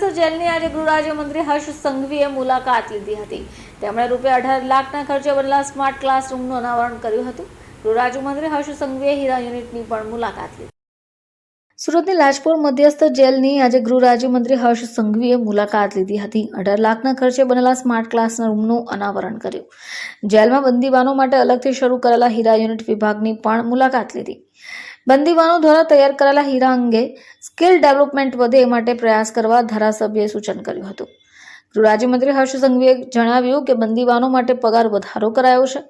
મધ્યસ્થ જેલની આજે ગૃહ રાજ્યમંત્રી હર્ષ સંઘવીએ મુલાકાત લીધી હતી. તેમણે રૂપિયા અઢાર લાખના ખર્ચે બનેલા સ્માર્ટ ક્લાસરૂમનું અનાવરણ કર્યું હતું. ગૃહ રાજ્યમંત્રી હર્ષ સંઘવીએ હીરા યુનિટની પણ મુલાકાત લીધી. સુરતની લાજપોર મધ્યસ્થ જેલની આજે ગૃહ રાજ્યમંત્રી હર્ષ સંઘવીએ મુલાકાત લીધી હતી. અઢાર લાખના ખર્ચે બનેલા સ્માર્ટ ક્લાસના રૂમનું અનાવરણ કર્યું. જેલમાં બંદીવાનો માટે અલગથી શરૂ કરેલા હીરા યુનિટ વિભાગની પણ મુલાકાત લીધી. બંદીવાનો દ્વારા તૈયાર કરેલા હીરા અંગે સ્કિલ ડેવલપમેન્ટ વધે એ માટે પ્રયાસ કરવા ધારાસભ્યએ સૂચન કર્યું હતું. રાજ્યમંત્રી હર્ષ સંઘવીએ જણાવ્યું કે બંદીવાનો માટે પગાર વધારો કરાયો છે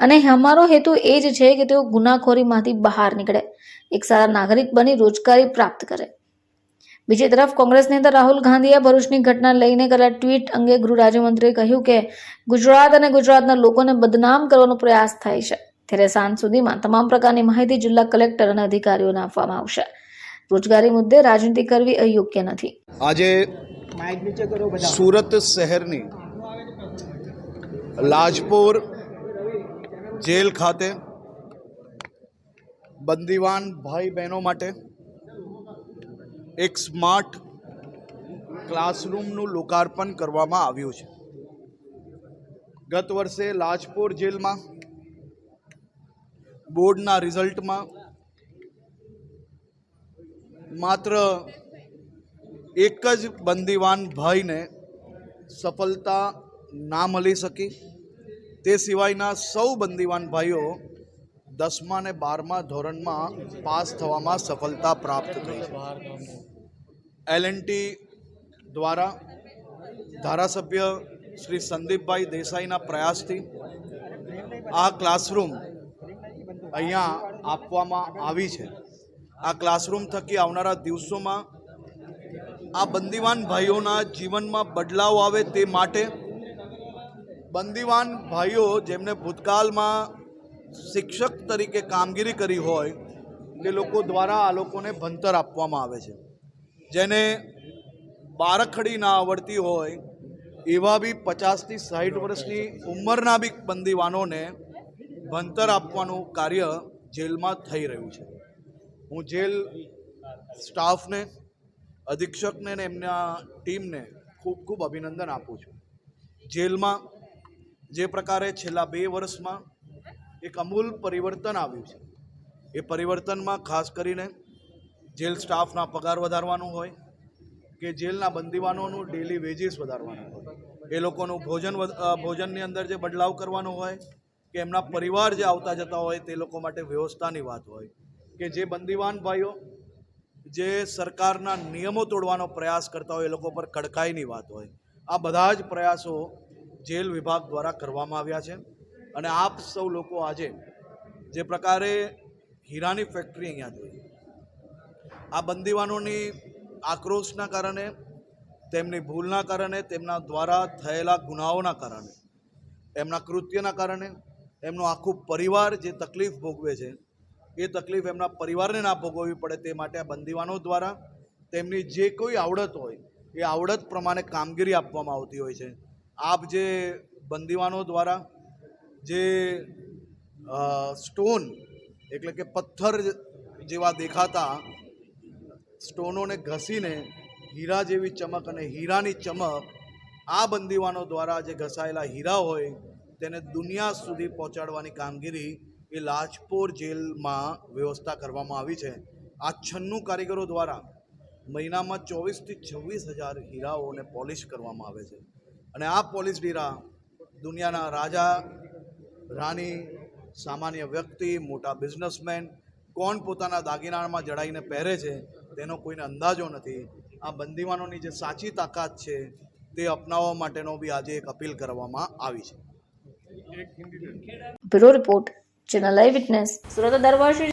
અને અમારો હેતુ એ જ છે કે તેઓ ગુનાખોરીમાંથી બહાર નીકળે. એક સારા નાગરિક બની રોજગારી પ્રાપ્ત કરે. બીજી તરફ કોંગ્રેસ નેતા રાહુલ ગાંધીએ ભરૂચની ઘટના લઈને કરેલા ટ્વીટ અંગે ગૃહ રાજ્યમંત્રીએ કહ્યું કે ગુજરાત અને ગુજરાતના લોકોને બદનામ કરવાનો પ્રયાસ થાય છે. ત્યારે સાંજ સુધીમાં તમામ પ્રકારની માહિતી જિલ્લા કલેક્ટર અને અધિકારીઓને આપવામાં આવશે. રોજગારી મુદ્દે રાજનીતિ કરવી અયોગ્ય નથી. આજે સુરત શહેરની લાજપોર જેલ ખાતે બંદીવાન ભાઈ બહેનો માટે એક સ્માર્ટ ક્લાસરૂમનું લોકાર્પણ કરવામાં આવ્યું છે. ગત વર્ષે લાજપોર જેલમાં બોર્ડના રિઝલ્ટમાં માત્ર એક જ બંદીવાન ભાઈને સફળતા ના મળી શકી. તે સિવાયના સૌ બંદીવાન ભાઈઓ દસમા ને બારમા ધોરણમાં પાસ થવામાં સફળતા પ્રાપ્ત થઈ એલ દ્વારા ધારાસભ્ય શ્રી સંદીપભાઈ દેસાઈના પ્રયાસથી આ ક્લાસરૂમ અહીંયા આપવામાં આવી છે. આ ક્લાસરૂમ થકી આવનારા દિવસોમાં આ બંદીવાન ભાઈઓના જીવનમાં બદલાવ આવે તે માટે બંદીવાન ભાઈઓ જેમને ભૂતકાળમાં શિક્ષક તરીકે કામગીરી કરી હોય, તે લોકો દ્વારા આ લોકોને ભણતર આપવામાં આવે છે. જેને બારખડી ના આવડતી હોય, એવા બી પચાસથી સાઠ વર્ષની ઉંમરના બી બંદીવાનોને ભણતર આપવાનું કાર્ય જેલમાં થઈ રહ્યું છે. હું જેલ સ્ટાફને અધિક્ષકને ને એમના ટીમને ખૂબ ખૂબ અભિનંદન આપું છું. જેલમાં જે પ્રકારે છેલ્લા બે વર્ષમાં એક અમૂલ પરિવર્તન આવ્યું છે. એ પરિવર્તનમાં ખાસ કરીને જેલ સ્ટાફના પગાર વધારવાનું હોય કે જેલના બંદીવાનોનું ડેલી વેજીસ વધારવાનું હોય. એ લોકોનું ભોજન ભોજનની અંદર જે બદલાવ કરવાનો હોય કે એમના પરિવાર જે આવતા જતા હોય તે લોકો માટે વ્યવસ્થાની વાત હોય કે જે બંદીવાન ભાઈઓ જે સરકારના નિયમો તોડવાનો પ્રયાસ કરતા હોય એ લોકો પર કડકાઈની વાત હોય. આ બધા જ પ્રયાસો જેલ વિભાગ દ્વારા કરવામાં આવ્યા છે અને આપ સૌ લોકો આજે જે પ્રકારે હીરાની ફેક્ટરી અહીંયા જોઈ, આ બંદીવાનોની આક્રોશના કારણે, તેમની ભૂલના કારણે, તેમના દ્વારા થયેલા ગુનાઓના કારણે એમના કૃત્યના કારણે એમનું આખું પરિવાર જે તકલીફ ભોગવે છે એ તકલીફ એમના પરિવારને ના ભોગવવી પડે તે માટે આ બંદીવાનો દ્વારા તેમની જે કોઈ આવડત હોય, એ આવડત પ્રમાણે કામગીરી આપવામાં આવતી હોય છે. આપ જે બંદીવાનો દ્વારા જે સ્ટોન એટલે કે પથ્થર જેવા દેખાતા સ્ટોનોને ઘસીને હીરા જેવી ચમક અને હીરાની ચમક આ બંદીવાનો દ્વારા જે ઘસાયેલા હીરા હોય, તેને દુનિયા સુધી પહોંચાડવાની કામગીરી એ લાજપોર જેલમાં વ્યવસ્થા કરવામાં આવી છે. આ છન્નું કારીગરો દ્વારા મહિનામાં ચોવીસથી છવ્વીસ હજાર હીરાઓને પોલિશ કરવામાં આવે છે. અને આ પોલિશ હીરા દુનિયાના રાજા, રાણી, સામાન્ય વ્યક્તિ, મોટા બિઝનેસમેન કોણ પોતાના દાગીનામાં જડાઈને પહેરે છે તેનો કોઈને અંદાજો નથી. આ બંદીવાનોની જે સાચી તાકાત છે તે અપનાવવા માટેનો બી આજે એક અપીલ કરવામાં આવી છે. Bureau report. Channel live witness Surat દર વર્ષે